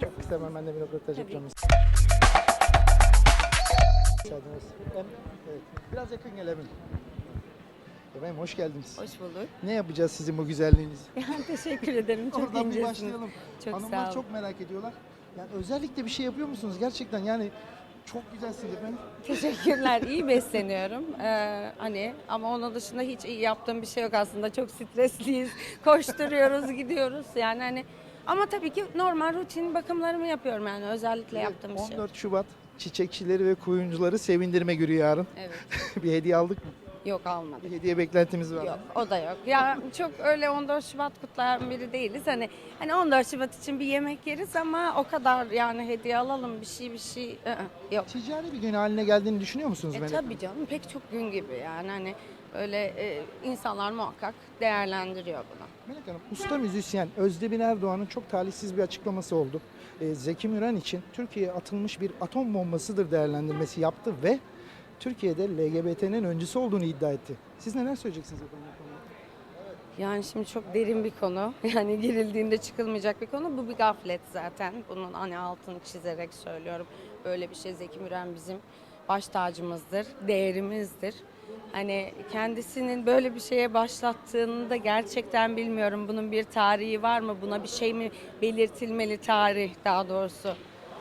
Çok kısa hemen de bir röportaj yapacağım. Müsaadeniz. Em, Evet. Biraz yakın gelelim. Efendim hoş geldiniz. Hoş bulduk. Ne yapacağız sizin bu güzelliğinizi? Teşekkür ederim. Çok Oradan bir incesiniz. başlayalım. Çok Hanımlar sağ olun. çok merak ediyorlar. Yani özellikle bir şey yapıyor musunuz gerçekten? Yani çok güzelsiniz efendim. Teşekkürler. İyi besleniyorum. Ee, hani ama onun dışında hiç iyi yaptığım bir şey yok aslında. Çok stresliyiz. Koşturuyoruz, gidiyoruz. Yani hani ama tabii ki normal rutin bakımlarımı yapıyorum yani özellikle yaptığım bir şey. yok. 14 Şubat çiçekçileri ve kuyumcuları sevindirme günü yarın. Evet. bir hediye aldık mı? Yok almadım. Bir hediye beklentimiz var. Yok o da yok. Ya çok öyle 14 Şubat kutlayan biri değiliz. Hani hani 14 Şubat için bir yemek yeriz ama o kadar yani hediye alalım bir şey bir şey ı-ı, yok. Ticari bir gün haline geldiğini düşünüyor musunuz? E tabii canım pek çok gün gibi yani hani öyle e, insanlar muhakkak değerlendiriyor bunu. Melek Hanım, usta müzisyen Özdemir Erdoğan'ın çok talihsiz bir açıklaması oldu. Ee, Zeki Müren için Türkiye'ye atılmış bir atom bombasıdır değerlendirmesi yaptı ve Türkiye'de LGBT'nin öncüsü olduğunu iddia etti. Siz neler söyleyeceksiniz efendim? bu konuda? Yani şimdi çok derin bir konu. Yani girildiğinde çıkılmayacak bir konu. Bu bir gaflet zaten. Bunun hani altını çizerek söylüyorum. Böyle bir şey Zeki Müren bizim baş tacımızdır, değerimizdir. Hani kendisinin böyle bir şeye başlattığını da gerçekten bilmiyorum. Bunun bir tarihi var mı? Buna bir şey mi belirtilmeli tarih daha doğrusu?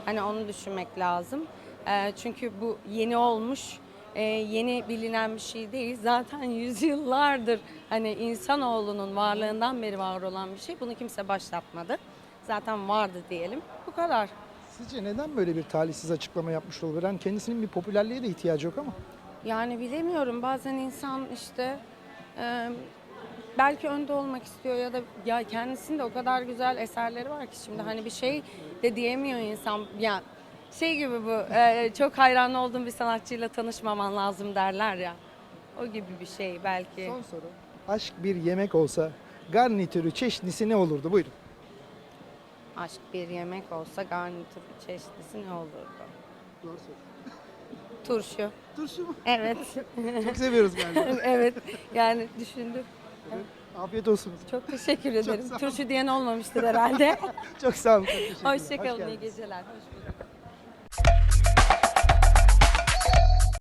Hani onu düşünmek lazım. Ee, çünkü bu yeni olmuş, e, yeni bilinen bir şey değil. Zaten yüzyıllardır hani insanoğlunun varlığından beri var olan bir şey. Bunu kimse başlatmadı. Zaten vardı diyelim. Bu kadar. Sizce neden böyle bir talihsiz açıklama yapmış olabilir? Yani kendisinin bir popülerliğe de ihtiyacı yok ama. Yani bilemiyorum bazen insan işte e, belki önde olmak istiyor ya da ya kendisinde o kadar güzel eserleri var ki şimdi hani bir şey de diyemiyor insan. Ya şey gibi bu e, çok hayran olduğum bir sanatçıyla tanışmaman lazım derler ya. O gibi bir şey belki. Son soru. Aşk bir yemek olsa garnitürü çeşnisi ne olurdu? Buyurun. Aşk bir yemek olsa garnitür çeşnisi ne olurdu? Doğru soru. Turşu. Turşu mu? Evet. Çok seviyoruz galiba. evet. Yani düşündüm. Afiyet olsun. Çok teşekkür ederim. sağ olun. Turşu diyen olmamıştır herhalde. Çok sağ olun. Çok teşekkürler. Hoş Hoşçakalın. iyi geldiniz. geceler. Hoş bulduk.